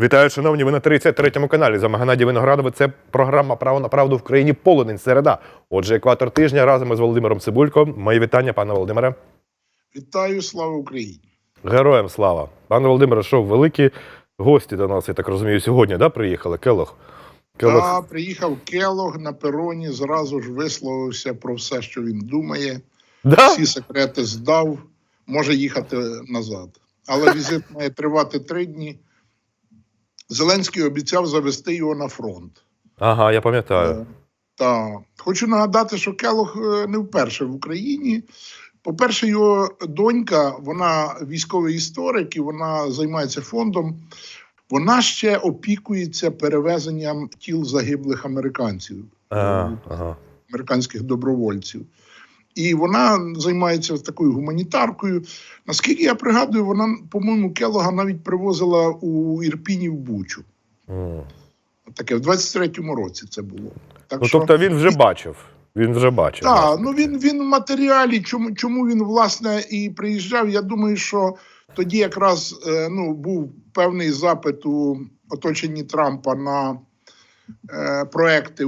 Вітаю, шановні, ви на 33-му каналі. За Геннадій Виноградове. Це програма Право на правду в країні полудень середа. Отже, екватор тижня разом із Володимиром Цибулько. Мої вітання, пане Володимире. Вітаю, слава Україні! Героям слава. Пане Володимире, що великі гості до нас, я так розумію, сьогодні да, приїхали? Келох. Келох. Та приїхав Келог на пероні, зразу ж висловився про все, що він думає. Да? Всі секрети здав, може їхати назад. Але візит має тривати три дні. Зеленський обіцяв завести його на фронт. Ага, я пам'ятаю. Е, Та хочу нагадати, що Келог е, не вперше в Україні. По-перше, його донька, вона військовий історик, і вона займається фондом. Вона ще опікується перевезенням тіл загиблих американців, А, ага. американських добровольців. І вона займається такою гуманітаркою. Наскільки я пригадую, вона, по-моєму, Келога навіть привозила у Ірпіні в Бучу. М. Таке в 23-му році це було. Так Ну, тобто він вже бачив. Він вже бачив. Так, ну він, він в матеріалі. Чому, чому він власне і приїжджав? Я думаю, що тоді якраз е, ну, був певний запит у оточенні Трампа на е, проекти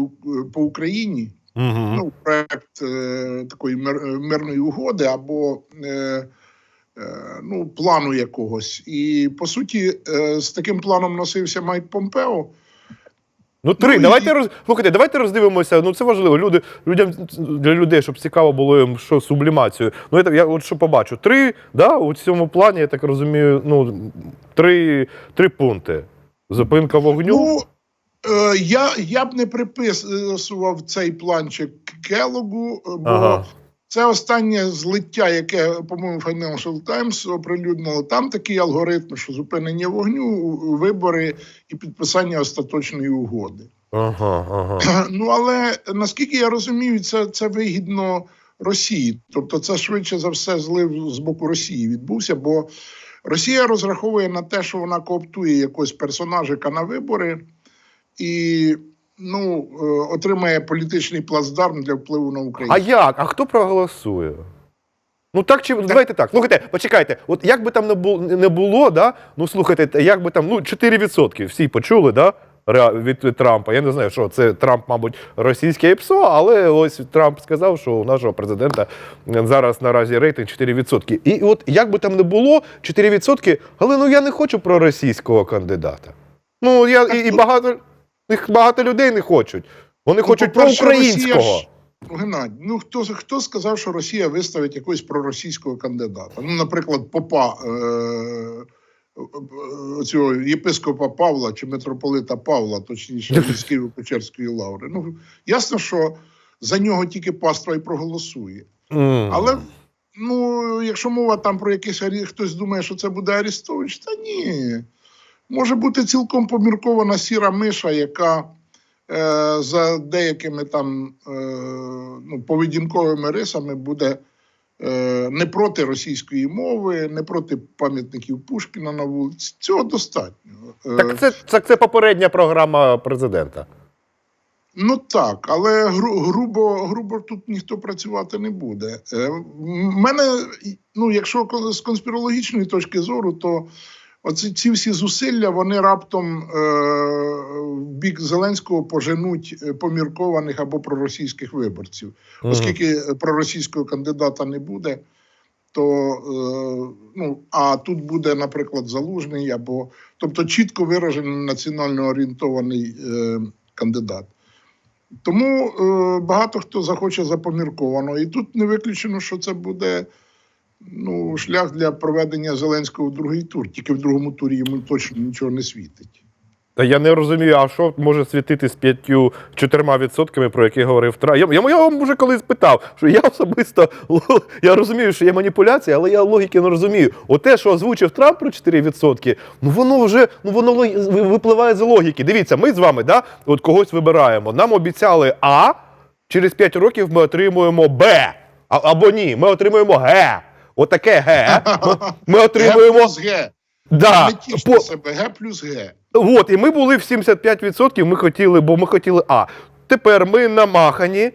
по Україні. Угу. Ну, проект е, такої мир, е, мирної угоди або е, е, ну, плану якогось. І по суті, е, з таким планом носився Майк Помпео. Ну, три. Ну, давайте і- роз... Слухайте, давайте роздивимося. Ну це важливо. Люди, людям для людей, щоб цікаво було їм, що сублімацію. Ну я, я от що побачу. Три, да, у цьому плані, я так розумію, ну три, три пункти. Зупинка вогню. Ну, я, я б не приписував цей планчик Келогу, е, бо Ага. це останнє злиття, яке, по-моєму, Financial Times оприлюднило. Там такий алгоритм, що зупинення вогню, вибори і підписання остаточної угоди. Ага, ага. Ну але наскільки я розумію, це, це вигідно Росії. Тобто, це швидше за все злив з боку Росії відбувся, бо Росія розраховує на те, що вона кооптує якогось персонажика на вибори і ну, е, отримає політичний плацдарм для впливу на Україну. А як? А хто проголосує? Ну так чи давайте так. Слухайте, почекайте. От як би там не було, не було, да? Ну слухайте, як би там, ну 4% всі почули, да? Від, Трампа. Я не знаю, що це Трамп, мабуть, російське ПСО, але ось Трамп сказав, що у нашого президента зараз наразі рейтинг 4%. І от як би там не було, 4%, але ну я не хочу проросійського кандидата. Ну я і, і багато, їх багато людей не хочуть. Вони Ну, хочуть проукраїнського. Ну, Геннадій, ну хто хто сказав, що Росія виставить якогось проросійського кандидата? Ну, наприклад, попа е, е, цього єпископа Павла чи митрополита Павла, точніше, з Києво-Печерської лаври. Ну ясно, що за нього тільки паства і проголосує. М. Але ну, якщо мова там про якийсь хтось думає, що це буде Арістович, та ні. Може бути цілком поміркована сіра миша, яка е, за деякими там е, ну, поведінковими рисами буде е, не проти російської мови, не проти пам'ятників Пушкіна на вулиці. Цього достатньо. Е, Так це, це, це попередня програма президента. Ну так, але гру, грубо, грубо тут ніхто працювати не буде. Е, мене, ну, якщо з конспірологічної точки зору, то оці ці всі зусилля вони раптом е, в бік Зеленського поженуть е, поміркованих або проросійських виборців. Оскільки проросійського кандидата не буде, то е, ну, а тут буде, наприклад, залужний або тобто чітко виражений національно орієнтований е, кандидат. Тому е, багато хто захоче запомірковано. І тут не виключено, що це буде ну, шлях для проведення Зеленського в другий тур. Тільки в другому турі йому точно нічого не світить. Та я не розумію, а що може світити з п'ятью чотирма відсотками, про які говорив Трамп. Я, я, вам вже колись питав, що я особисто я розумію, що є маніпуляція, але я логіки не розумію. Оте, що озвучив Трамп про 4%, ну воно вже ну воно випливає з логіки. Дивіться, ми з вами, да, от когось вибираємо. Нам обіцяли А, через 5 років ми отримуємо Б. А, або ні, ми отримуємо Г. Отаке Г. Ми, ми отримуємо. Г. Да, тіште по- себе, Г плюс Г. От, і ми були в 75%, ми хотіли, бо ми хотіли А. Тепер ми намахані,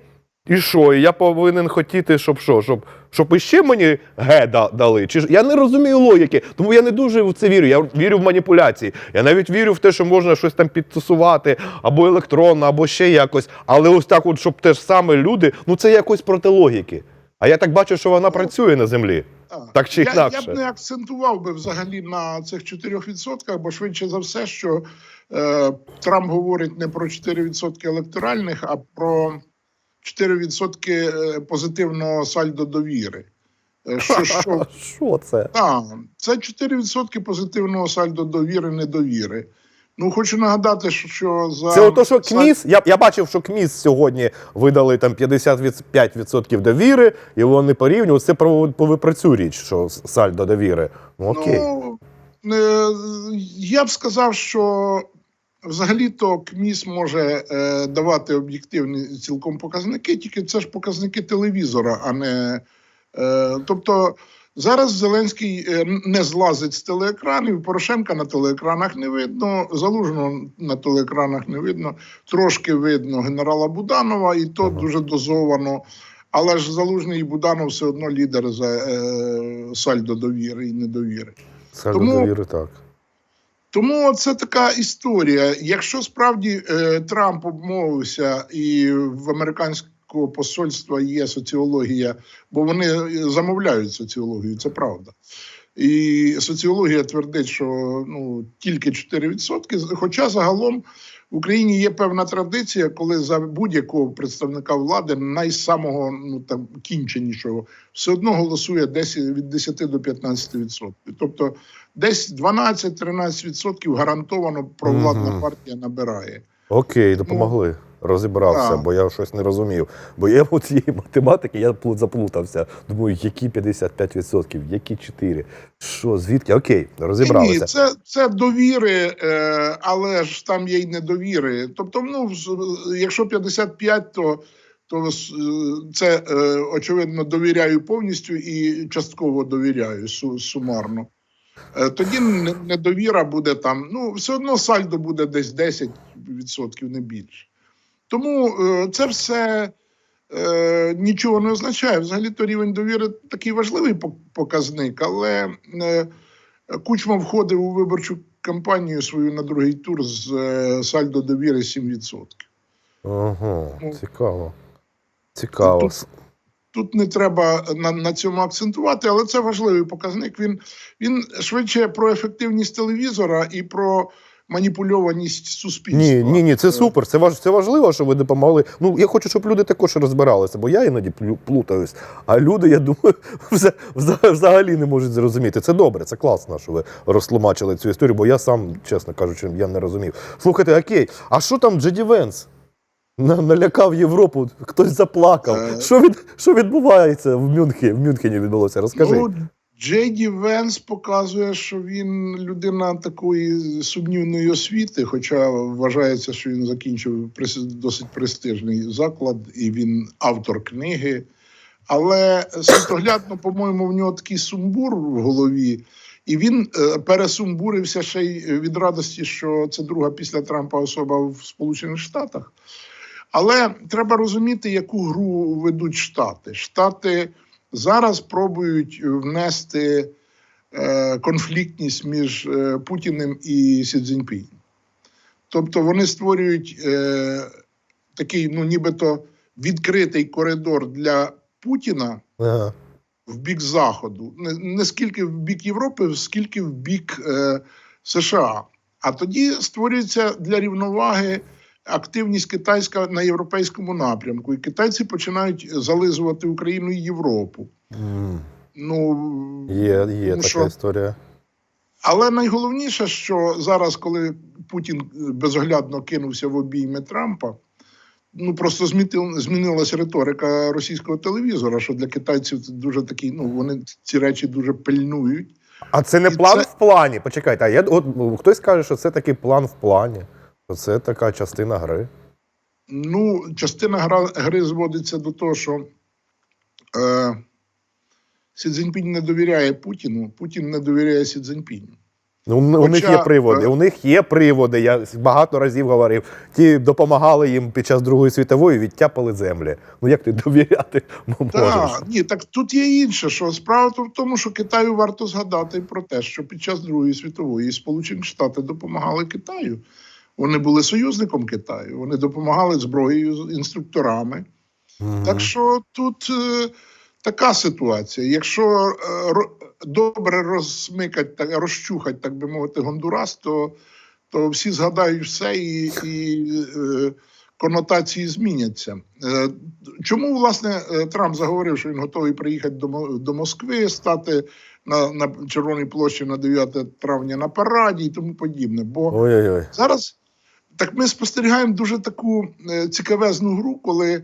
І що? І я повинен хотіти, щоб що? Щоб, щоб іще мені ге дали? Чи ж я не розумію логіки, тому я не дуже в це вірю. Я вірю в маніпуляції. Я навіть вірю в те, що можна щось там підтасувати, або електронно, або ще якось. Але ось так, от, щоб те ж саме люди, ну це якось проти логіки. А я так бачу, що вона працює на землі. Так чи я, інакше? Я б не акцентував би взагалі на цих 4%, бо швидше за все, що е, Трамп говорить не про 4% електоральних, а про 4% е, позитивного сальдо довіри. Е, Що, що, Що це? так, це 4% позитивного сальдо довіри, недовіри. Ну, хочу нагадати, що- за Це ото, що КМІС. Я, я бачив, що КМІС сьогодні видали там 55% довіри, і вони порівнюють. Це про, про, цю річ, що сальдо довіри. Ну окей. Ну, я б сказав, що взагалі-то КМІС може е, давати об'єктивні цілком показники, тільки це ж показники телевізора, а не. Е, тобто зараз Зеленський е, не злазить з телеекранів, Порошенка на телеекранах не видно, Залужного на телеекранах не видно, трошки видно генерала Буданова, і то Ага. дуже дозовано. Але ж Залужний і Буданов все одно лідер за е, сальдо довіри і недовіри. Сальдо тому- довіри так. Тому це така історія. Якщо справді е, Трамп обмовився і в американського посольства є соціологія, бо вони е, замовляють соціологію, це правда. І соціологія твердить, що ну тільки 4%. Хоча загалом в Україні є певна традиція, коли за будь-якого представника влади, найсамого ну там кінченішого, все одно голосує десь від 10 до 15%. Тобто десь 12-13% гарантовано провладна партія набирає. Окей, допомогли. Розібрався, так. бо я щось не розумів. Бо я у цієї математики я плут- заплутався. Думаю, які 55%, які 4? Що, звідки? Окей, розібралися. ні, це, це довіри, е, але ж там є й недовіри. Тобто, ну якщо 55, то, то е, це е, очевидно довіряю повністю і частково довіряю сумарно. Тоді недовіра буде там. Ну, все одно сальдо буде десь 10%, не більше. Тому е, це все е, нічого не означає. Взагалі то рівень довіри такий важливий показник, але е, Кучма входив у виборчу кампанію свою на другий тур з сальдо довіри 7%. Ага, Ну, цікаво. Цікаво. тут- Тут не треба на, на цьому акцентувати, але це важливий показник. Він, він швидше про ефективність телевізора і про маніпульованість суспільства. Ні, ні, ні, це Е, супер. Це важ, це важливо, що ви допомогли. Ну я хочу, щоб люди також розбиралися, бо я іноді плутаюсь. А люди, я думаю, вза- вза- взагалі не можуть зрозуміти. Це добре, це класно, що ви розтлумачили цю історію, бо я сам, чесно кажучи, я не розумів. Слухайте, окей, а що там Джеді Венс? Налякав Європу, хтось заплакав. Е. Що, від, що відбувається в Мюнхені? В Мюнхені відбулося? Розкажи. Ну, Джей Ді Венс показує, що він людина такої сумнівної освіти, хоча вважається, що він закінчив досить престижний заклад, і він автор книги. Але світоглядно, по-моєму, в нього такий сумбур в голові, і він е, пересумбурився ще й від радості, що це друга після Трампа особа в Сполучених Штатах. Але треба розуміти, яку гру ведуть Штати. Штати зараз пробують внести е, конфліктність між е, Путіним і Сі Цзіньпінь. Тобто вони створюють е, такий, ну нібито відкритий коридор для Путіна Ага. в бік Заходу, не, не скільки в бік Європи, скільки в бік е, США. А тоді створюється для рівноваги активність китайська на європейському напрямку, і китайці починають зализувати Україну і Європу. М, Ну Є, є така що- історія. Але найголовніше, що зараз, коли Путін безоглядно кинувся в обійми Трампа, ну просто змінилась риторика російського телевізора, що для китайців це дуже такий, ну вони ці речі дуже пильнують. А це не І план це- в плані. Почекайте, а я от ну, хтось каже, що це такий план в плані. Це така частина гри. Ну, частина гра, гри зводиться до того, що е, Сі Цзіньпінь не довіряє Путіну, Путін не довіряє Сі Цзіньпіню. Ну, у у них є приводи. е, У них є приводи. Я багато разів говорив. Ті допомагали їм під час Другої світової, відтяпали землі. Ну як ти довіряти можеш? Так, ні, так тут є інше, що справа в тому, що Китаю варто згадати про те, що під час Другої світової Сполучені Штати допомагали Китаю. Вони були союзником Китаю, вони допомагали зброєю, інструкторами. Мгм. Так що тут е, така ситуація. Якщо е, добре розсмикать, так, розчухать, так би мовити, Гондурас, то, то всі згадають все і, і е, конотації зміняться. Е, чому, власне, е, Трамп заговорив, що він готовий приїхати до, до Москви, стати на, на Червоній площі на 9 травня на параді і тому подібне? Бо Ой-ой-ой. Зараз так ми спостерігаємо дуже таку е, цікавезну гру, коли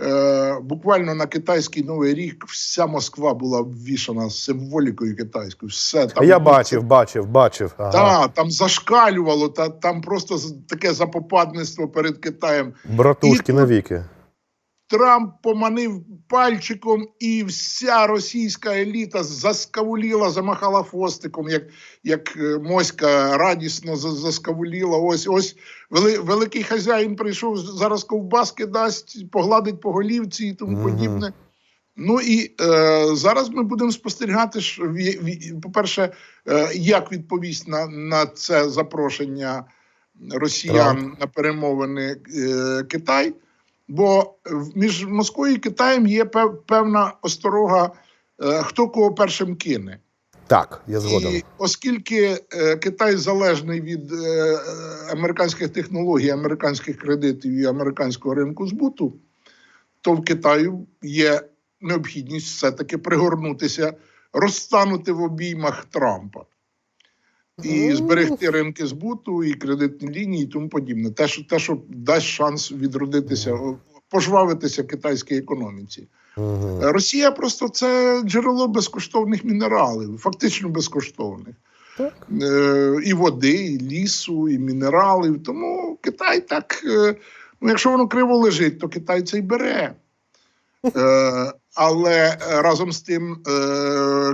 е, буквально на китайський новий рік вся Москва була обвішана символікою китайською. Все там я бачив, бачив, бачив. Ага. Та, там зашкалювало, та там просто таке запопадництво перед Китаєм. Братушки І- навіки. Трамп поманив пальчиком, і вся російська еліта заскавуліла, замахала хвостиком, як, як е, моська радісно за- заскавуліла. Ось ось вели, великий хазяїн прийшов, зараз ковбаски дасть, погладить по голівці і тому подібне. Ну і е, зараз ми будемо спостерігати, ві- по-перше, е, як відповість на, на це запрошення росіян Трамп. на перемовини е, Китай. Бо між Москвою і Китаєм є пев- певна осторога, е, хто кого першим кине. Так, я згоден. І оскільки е, Китай залежний від е, е, американських технологій, американських кредитів і американського ринку збуту, то в Китаю є необхідність все-таки пригорнутися, розтанути в обіймах Трампа. І зберегти ринки збуту, і кредитні лінії, і тому подібне. Те, що, те, що дасть шанс відродитися, пожвавитися китайській економіці. Е, Росія просто це джерело безкоштовних мінералів, фактично безкоштовних. Так. Е, І води, і лісу, і мінералів. Тому Китай так, е, ну якщо воно криво лежить, то Китай це й бере. Але разом з тим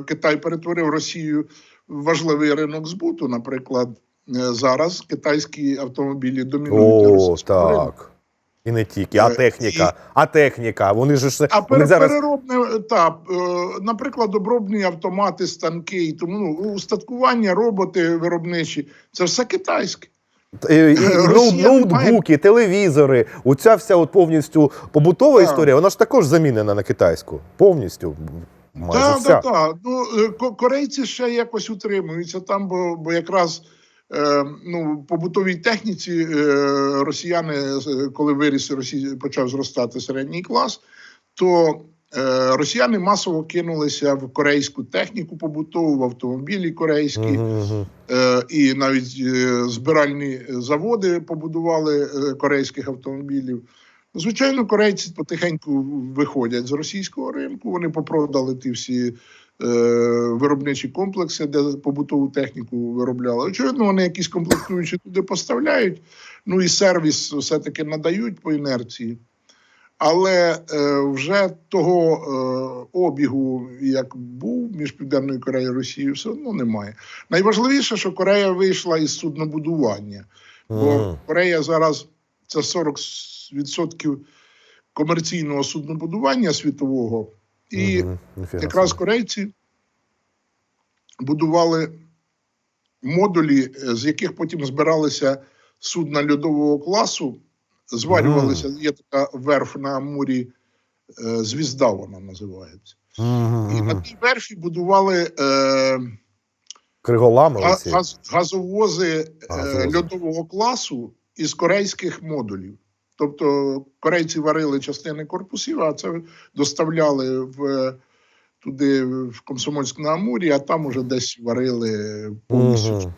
Китай перетворив Росію важливий ринок збуту. Наприклад, е, зараз китайські автомобілі домінують на О, російському ринку. так. І не тільки, а Е, техніка. і- А техніка. Вони ж все- А вони зараз. переробне та е, наприклад, обробні автомати, станки і тому ну, устаткування, роботи виробничі це все китайське. Е, і Росія ноутбуки, телевізори, оця вся от повністю побутова Так. історія, вона ж також замінена на китайську. Повністю. Так, так, так. Ну е, корейці ще якось утримуються там, бо, бо якраз. е, Ну, побутовій техніці е, росіяни, коли виріс Росії, почав зростати середній клас, то е, росіяни масово кинулися в корейську техніку побутову, в автомобілі корейські. Е, і навіть е, збиральні заводи побудували е, корейських автомобілів. Звичайно, корейці потихеньку виходять з російського ринку. Вони попродали ті всі е, виробничі комплекси, де побутову техніку виробляли. Очевидно, вони якісь комплектуючі туди поставляють. Ну і сервіс все-таки надають по інерції. Але е, вже того е, обігу, як був між Південною Кореєю і Росією, все одно немає. Найважливіше, що Корея вийшла із суднобудування, бо Корея зараз це 40% комерційного суднобудування світового, і. Ніфіга якраз корейці будували модулі, е, з яких потім збиралися судна льодового класу, зварювалися. Є така верф на Амурі, е, звізда вона називається. Мгм, І на тій верфі будували е, Криголами газ, газовози е, Газовози. льодового класу із корейських модулів. Тобто корейці варили частини корпусів, а це доставляли в, туди, в Комсомольськ на Амурі, а там уже десь варили повністю. Мгм.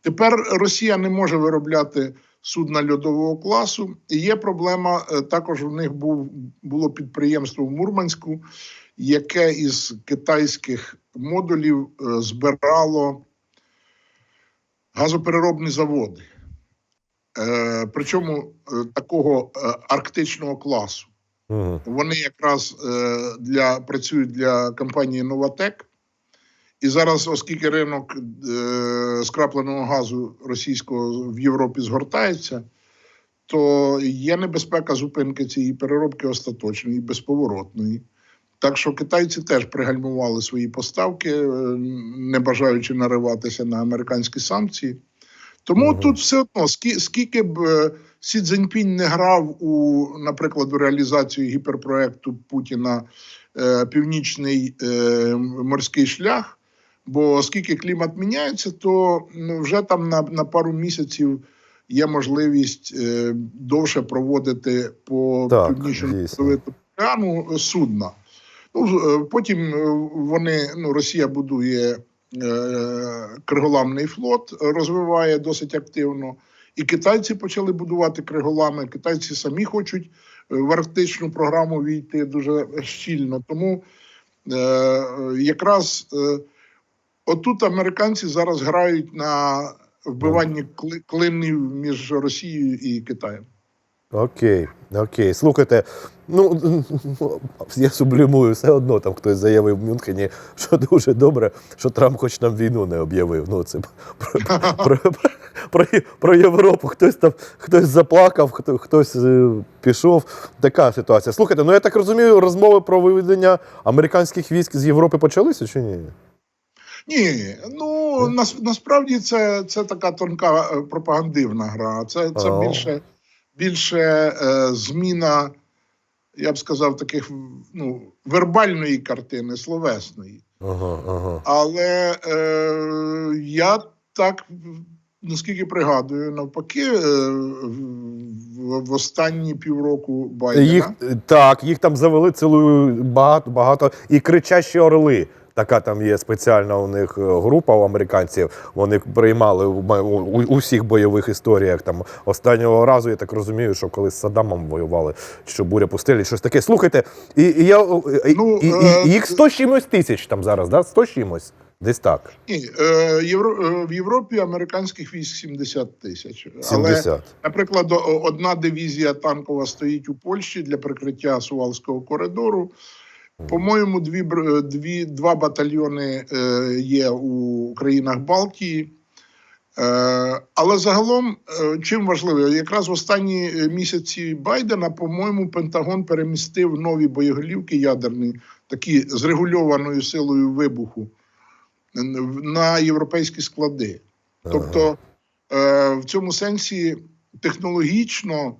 Тепер Росія не може виробляти судна льодового класу. І є проблема. е, Також у них був було підприємство в Мурманську, яке із китайських модулів е, збирало газопереробні заводи. Е, Причому е, такого е, арктичного класу. Мгм. Вони якраз для працюють для компанії Новатек, І зараз, оскільки ринок е, скрапленого газу російського в Європі згортається, то є небезпека зупинки цієї переробки остаточної, безповоротної. Так що китайці теж пригальмували свої поставки, не бажаючи нариватися на американські санкції. Тому Мгм. тут все одно, скі- скільки б е, Сі Цзіньпінь не грав у, наприклад, у реалізацію гіперпроекту Путіна е, Північний е, морський шлях. Бо оскільки клімат міняється, то ну, вже там на, на пару місяців є можливість е, довше проводити по північному океану судна. Ну, потім вони, ну, Росія будує криголамний флот, розвиває досить активно. І китайці почали будувати криголами. Китайці самі хочуть е, в арктичну програму війти дуже щільно. Тому е, якраз е, отут американці зараз грають на вбиванні клинів між Росією і Китаєм. Окей, окей. Слухайте, ну я сублімую все одно. Там хтось заявив в Мюнхені, що дуже добре, що Трамп хоч нам війну не об'явив. Ну це про, про, про, про, Європу. Хтось там хтось заплакав, хто, хтось е, пішов. Така ситуація. Слухайте, ну я так розумію, розмови про виведення американських військ з Європи почалися чи ні? Ні, ну нас, насправді це, це така тонка е, пропагандивна гра. Це, це більше, більше е, зміна, я б сказав, таких ну, вербальної картини, словесної. Ага, ага. Але е, я так, наскільки пригадую, навпаки, е, в, в останні півроку Байдена. Їх так, їх там завели цілу багато багато і кричащі орли. Така там є спеціальна у них е, група у американців. Вони приймали у, ма- у, у всіх бойових історіях. Там останнього разу я так розумію, що коли з Саддамом воювали, що буря пустелі, щось таке. Слухайте, і, і я і, Ну, і, і, е, і їх 100 з чимось тисяч там зараз, да? 100 з чимось. Десь так. Ні, е, Євро, е, в Європі американських військ 70 тисяч. Але 70. Наприклад, одна дивізія танкова стоїть у Польщі для прикриття Сувалського коридору. По-моєму, дві, бр- дві, два батальйони е, є у країнах Балтії. Е, але загалом, е, чим важливо, якраз в останні е, місяці Байдена, по-моєму, Пентагон перемістив нові боєголівки ядерні, такі з регульованою силою вибуху на європейські склади. Тобто, е, в цьому сенсі технологічно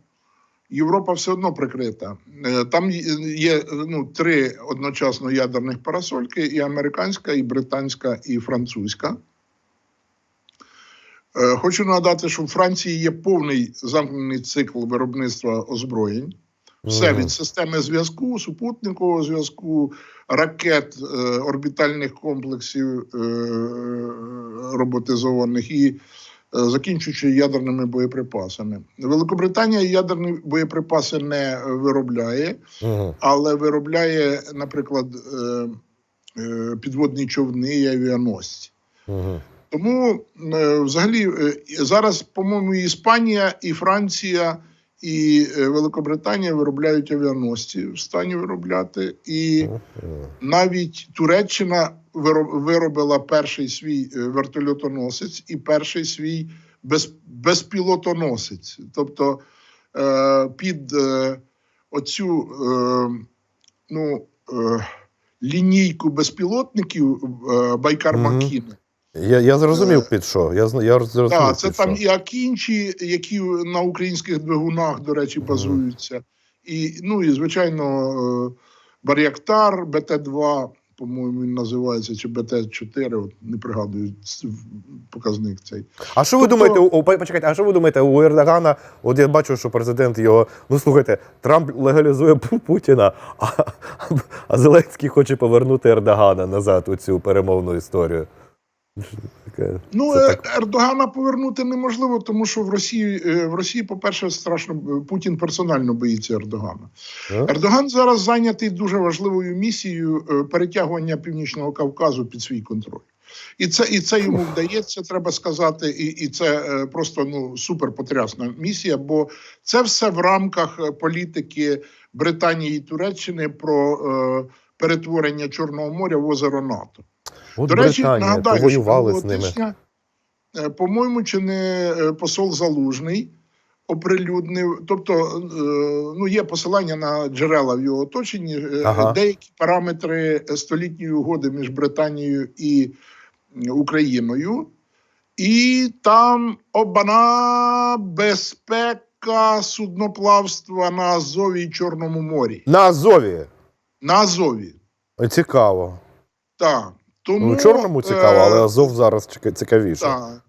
Європа все одно прикрита. Е, Там є- ну, три одночасно ядерних парасольки: і американська, і британська, і французька. Е, Хочу нагадати, що в Франції є повний замкнений цикл виробництва озброєнь. Все від системи зв'язку, супутникового зв'язку, ракет, е, орбітальних комплексів роботизованих і закінчуючи ядерними боєприпасами. Великобританія ядерні боєприпаси не виробляє, Угу. але виробляє, наприклад, е, е, підводні човни і авіаносці. Угу. Тому е, взагалі е, зараз, по-моєму, Іспанія, і Франція, і е, Великобританія виробляють авіаносці в стані виробляти. І навіть Туреччина виро- виробила перший свій е, вертольотоносець і перший свій без, безпілотоносець. Тобто е, під оцю ну, лінійку безпілотників Байкар Мгм. Я, я зрозумів під що. Я, я зрозумів, Так, це під там що. і Акінчі, які на українських двигунах, до речі, базуються. І, ну і звичайно, е, Бар'яктар, БТ-2, по-моєму, він називається, чи БТ-4, от не пригадую показник цей. А що ви Тобто- думаєте, о, почекайте, а що ви думаєте, у Ердогана, от я бачу, що президент його, ну слухайте, Трамп легалізує Путіна, а, а Зеленський хоче повернути Ердогана назад у цю перемовну історію. Ну, е. Ердогана повернути неможливо, тому що в Росії, е, в Росії, по-перше, страшно е, Путін персонально боїться Ердогана. Ердоган зараз зайнятий дуже важливою місією перетягування Північного Кавказу під свій контроль. І це, і це йому вдається, треба сказати, і, і це просто ну суперпотрясна місія, бо це все в рамках політики Британії і Туреччини про е, перетворення Чорного моря в озеро НАТО. От До речі, Британія, нагадаю, повоювали що з ними. тижня, е, по-моєму, чи не е, посол Залужний оприлюднив, тобто, е, ну, є посилання на джерела в його оточенні, Ага. деякі параметри столітньої угоди між Британією і Україною. І там обана безпека судноплавства на Азові і Чорному морі. На Азові. На Азові. Цікаво. Так. Тому, Ну, Чорному цікаво, е, але Азов зараз цікавіше. Так.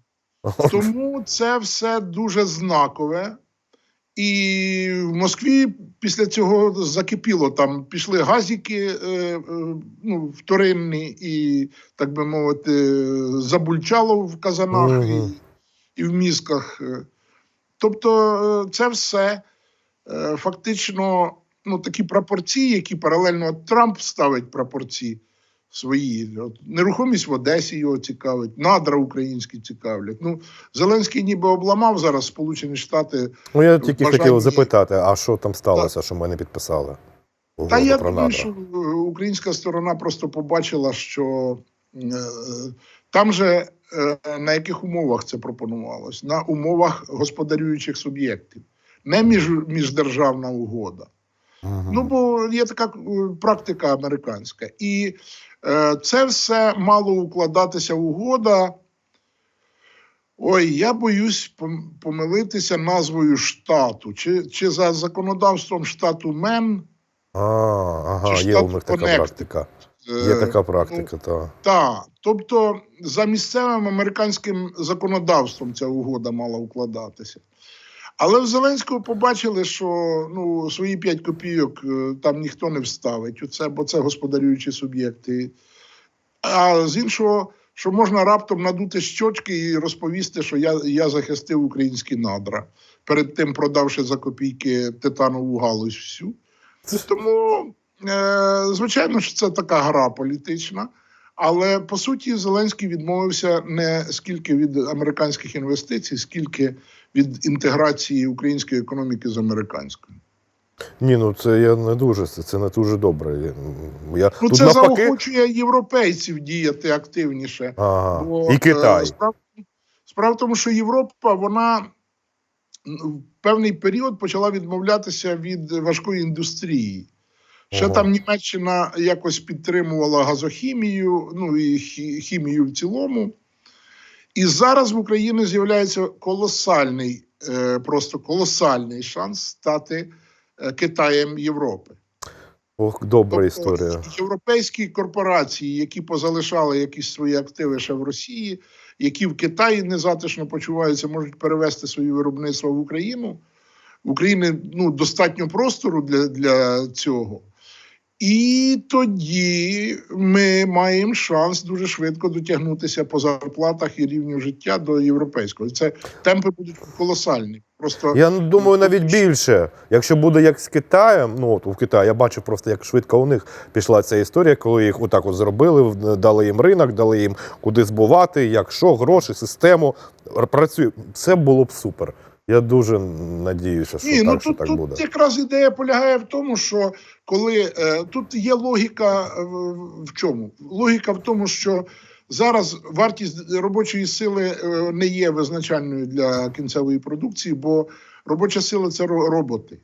Тому це все дуже знакове. І в Москві після цього закипіло. Там пішли газики е, е, ну, вторинні, і, так би мовити, забульчало в казанах Мгм. і, і в мізках. Е, Тобто, е, це все е, фактично ну, такі прапорці, які паралельно Трамп ставить прапорці свої. От, нерухомість в Одесі його цікавить, надра українські цікавлять. Ну, Зеленський ніби обламав зараз Сполучені Штати. Ну я тільки бажанні- хотів запитати, а що там сталося, що ми не підписали? Та я думаю, що українська сторона просто побачила, що е, там же е, на яких умовах це пропонувалось? На умовах господарюючих суб'єктів, не між, міждержавна угода. Мгм. Ну, бо є така е, практика американська. І е, це все мало укладатися угода. Ой, я боюсь помилитися назвою штату. Чи, чи за законодавством штату Мен. А, ага, Чи є у них така практика. е, Є така практика, так. Так, тобто за місцевим американським законодавством ця угода мала укладатися. Але в Зеленського побачили, що ну, свої 5 копійок е, там ніхто не вставить, у це, бо це господарюючі суб'єкти. А з іншого, що можна раптом надути щочки і розповісти, що я, я захистив українські надра, перед тим продавши за копійки титанову галузь всю. Тому, е, звичайно, що це така гра політична. Але по суті, Зеленський відмовився не скільки від американських інвестицій, скільки від інтеграції української економіки з американською. Ні, ну це я не дуже, це, не дуже добре. Я- Ну, тут це навпаки. заохочує європейців діяти активніше. Ага. Бо, І Китай. е, Справа, справа в тому, що Європа вона в певний період почала відмовлятися від важкої індустрії. Ще Ага. там Німеччина якось підтримувала газохімію, ну і хі- хімію в цілому. І зараз в Україні з'являється колосальний, е, просто колосальний шанс стати е, Китаєм Європи. Ох, добра Тобто історія. Європейські корпорації, які позалишали якісь свої активи ще в Росії, які в Китаї незатишно почуваються, можуть перевести свої виробництва в Україну. В Україні ну, достатньо простору для, для цього. І тоді ми маємо шанс дуже швидко дотягнутися по зарплатах і рівню життя до європейського. Це темпи будуть колосальні. Просто Я думаю, навіть більше. Якщо буде як з Китаєм, ну от у Китаї я бачу просто, як швидко у них пішла ця історія, коли їх отак от зробили, дали їм ринок, дали їм куди збувати, як що, гроші, систему. Працює. Це було б супер. Я дуже надіюся, що Ні, так, ну що тут, так тут буде. якраз ідея полягає в тому, що коли е, тут є логіка е, в- чому? Логіка в тому, що зараз вартість робочої сили е, не є визначальною для кінцевої продукції, бо робоча сила це роботи.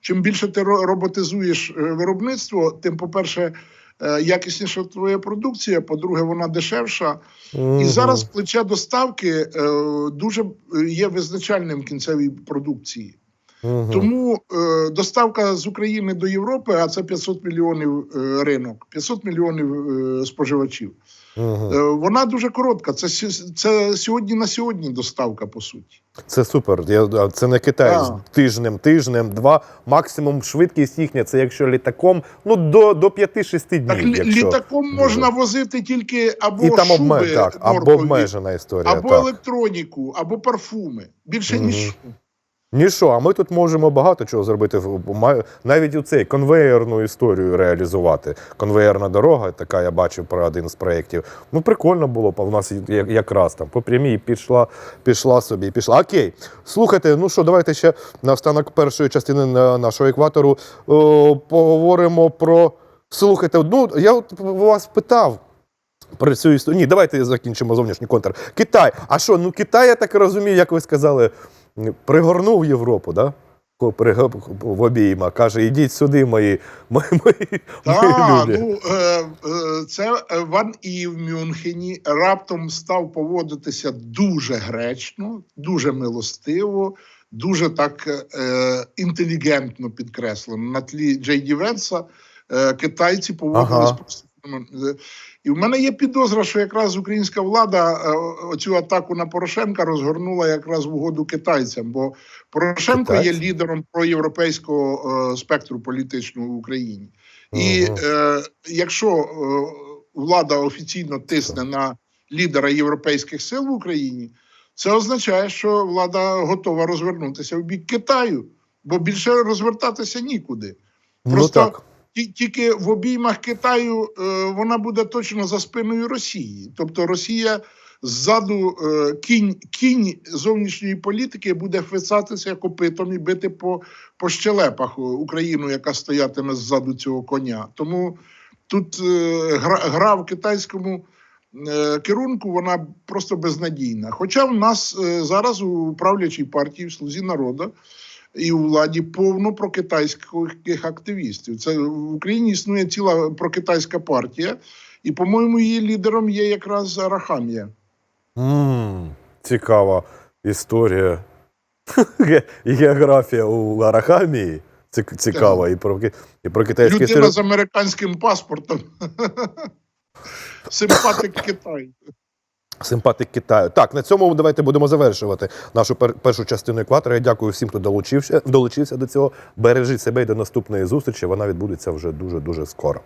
Чим більше ти роботизуєш е, виробництво, тим, по-перше, якісніша твоя продукція, по-друге, вона дешевша. І зараз плече доставки е, дуже е, є визначальним в кінцевій продукції. Мгм. Тому е, доставка з України до Європи, а це 500 мільйонів е, ринок, 500 мільйонів е, споживачів. Мгм. Е, вона дуже коротка. Це, це сьогодні на сьогодні доставка, по суті. Це супер. Я, це не Китай з тижнем, тижнем, два. Максимум швидкість їхня, це якщо літаком, ну до, до 5-6 днів. Так якщо... літаком можна возити тільки або І там шуби обме... так, або обмежена історія. або так. електроніку, або парфуми. Більше Мгм. ніж. Ні, що, а ми тут можемо багато чого зробити. Навіть у цей конвеєрну історію реалізувати. Конвеєрна дорога, така я бачив про один з проєктів. Ну, прикольно було б, а в нас якраз там по прямій пішла, пішла собі, пішла. Окей. Слухайте, ну що, давайте ще на останок першої частини нашого екватору о, поговоримо про. Слухайте, ну я от вас питав. Про цю історію. Ні, давайте закінчимо зовнішній контр. Китай. А що, ну Китай, я так розумію, як ви сказали, пригорнув Європу, да? В обійма. Каже, ідіть сюди, мої, мої, мої, мої люди. ну е, е, це Ван І в Мюнхені раптом став поводитися дуже гречно, дуже милостиво, дуже так е, інтелігентно підкреслено. На тлі Джей Ді Венса е, китайці поводились Ага. просто. І в мене є підозра, що якраз українська влада е, оцю атаку на Порошенка розгорнула якраз в угоду китайцям, бо Порошенко є лідером проєвропейського е, спектру політичного в Україні. І е, якщо е, влада офіційно тисне на лідера європейських сил в Україні, це означає, що влада готова розвернутися в бік Китаю, бо більше розвертатися нікуди. ну просто- так. Ті- Тільки в обіймах Китаю е, вона буде точно за спиною Росії. Тобто Росія ззаду е, кінь, кінь зовнішньої політики буде фицатися копитом і бити по, по щелепах Україну, яка стоятиме ззаду цього коня. Тому тут е, гра, гра в китайському керунку вона просто безнадійна. Хоча в нас зараз у правлячій партії, в слузі народу, і у владі повно прокитайських активістів. Це в Україні існує ціла прокитайська партія, і, по-моєму, її лідером є якраз Арахамія. м цікава історія. І Географія у Арахамії. Цікава. І про, і про китайський Людина стереотип. з американським паспортом. Симпатик Китаю. Симпатик Китаю. Так, на цьому давайте будемо завершувати нашу пер- першу частину екватора. Я дякую всім, хто долучився, долучився до цього. Бережіть себе і до наступної зустрічі. Вона відбудеться вже дуже дуже скоро.